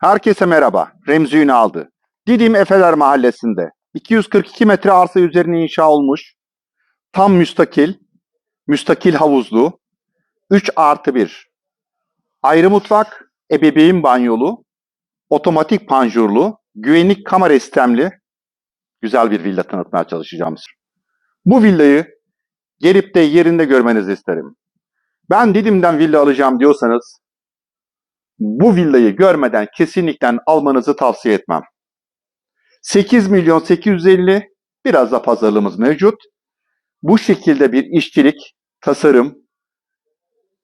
Herkese merhaba. Remzi Ünal'dı. Didim Efeler Mahallesi'nde 242 metre arsa üzerine inşa olmuş, tam müstakil, müstakil havuzlu, 3 artı 1, ayrı mutfak, ebeveyn banyolu, otomatik panjurlu, güvenlik kamera sistemli güzel bir villa tanıtmaya çalışacağım. Bu villayı gelip de yerinde görmenizi isterim. Ben Didim'den villa alacağım diyorsanız bu villayı görmeden kesinlikle almanızı tavsiye etmem. 8 milyon 850 biraz da pazarlığımız mevcut. Bu şekilde bir işçilik, tasarım,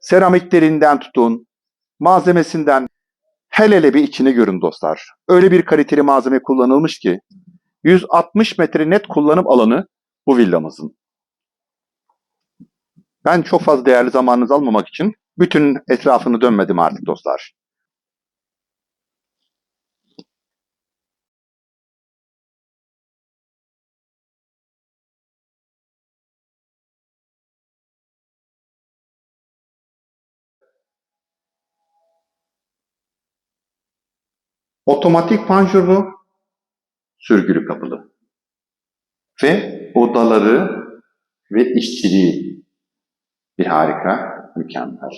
seramiklerinden tutun, malzemesinden hele hele bir içini görün dostlar. Öyle bir kaliteli malzeme kullanılmış ki 160 metre net kullanım alanı bu villamızın. Ben çok fazla değerli zamanınızı almamak için bütün etrafını dönmedim artık dostlar. Otomatik panjurlu, sürgülü kapılı. Ve odaları ve işçiliği bir harika, mükemmel.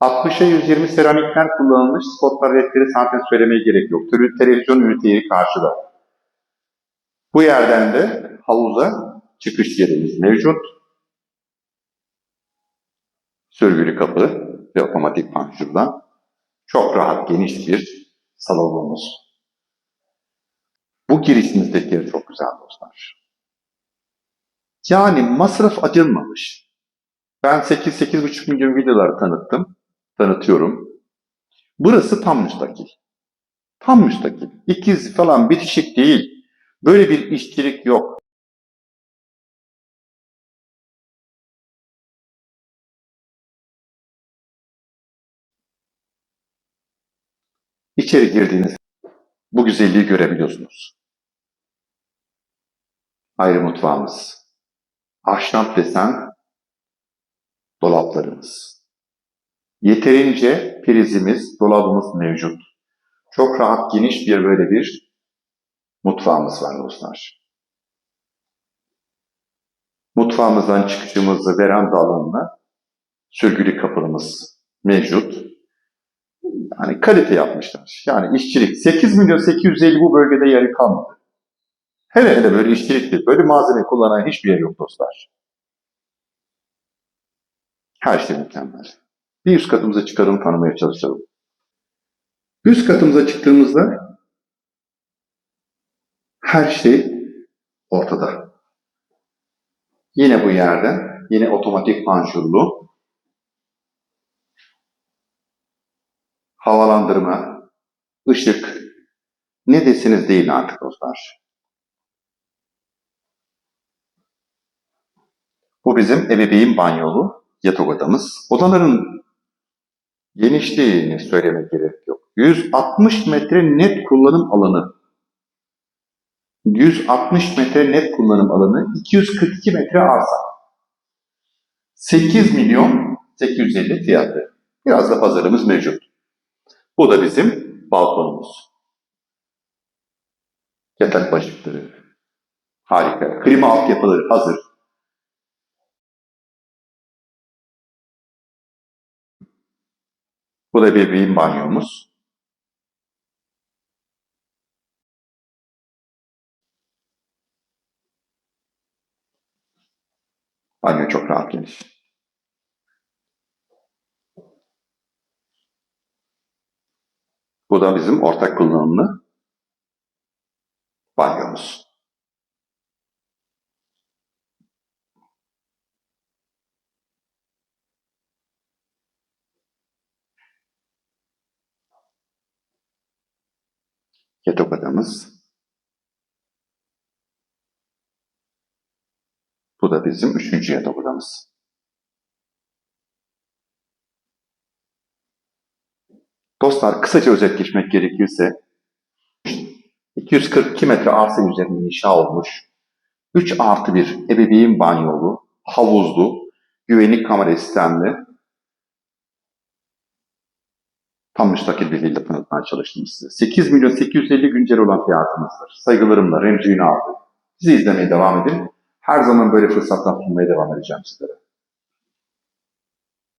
60'a 120 seramikten kullanılmış spotlar ledleri zaten söylemeye gerek yok. Türü televizyon üniteyi karşıda. Bu yerden de havuza çıkış yerimiz mevcut. Sürgülü kapı ve otomatik panjurdan çok rahat geniş bir salonumuz. Bu girişimizdeki yer çok güzel dostlar. Yani masraf acınmamış. Ben 8-8,5 milyon villaları tanıttım, tanıtıyorum. Burası tam müstakil. Tam müstakil. İkiz falan bitişik değil. Böyle bir işçilik yok. İçeri girdiğiniz bu güzelliği görebiliyorsunuz. Ayrı mutfağımız. Ahşap desen dolaplarımız. Yeterince prizimiz, dolabımız mevcut. Çok rahat, geniş bir böyle bir mutfağımız var dostlar. Mutfağımızdan çıkışımızı veranda alanına sürgülü kapımız mevcut. Yani kalite yapmışlar. Yani işçilik. 8 milyon 850 bu bölgede yeri kalmadı. Hele hele böyle işçilik değil. Böyle malzeme kullanan hiçbir yer yok dostlar. Her şey mükemmel. Bir üst katımıza çıkalım tanımaya çalışalım. Üst katımıza çıktığımızda her şey ortada. Yine bu yerden, yine otomatik panjurlu, havalandırma, ışık, ne desiniz değil artık dostlar. Bu bizim ebeveyn banyolu yatak odamız. Odaların genişliğini söylemek gerek yok. 160 metre net kullanım alanı. 160 metre net kullanım alanı, 242 metre arsa. 8 milyon 850 fiyatı. Biraz da pazarımız mevcut. Bu da bizim balkonumuz. Yatak başlıkları. Harika. Klima altyapıları hazır. Bu da bebeğin banyomuz. Banyo çok rahat geniş. Bu da bizim ortak kullanımlı banyomuz. Yatak odamız. Bu da bizim üçüncü yatak odamız. Dostlar kısaca özet geçmek gerekirse 242 metre arsa üzerinde inşa olmuş 3 artı 1 ebeveyn banyolu, havuzlu, güvenlik kamera sistemli Tam müstakil bir villa tanıtmaya çalıştım size. 8 milyon 850 güncel olan fiyatımızdır. Saygılarımla Remzi Ünal'dı. Bizi izlemeye devam edin. Her zaman böyle fırsatlar sunmaya devam edeceğim sizlere.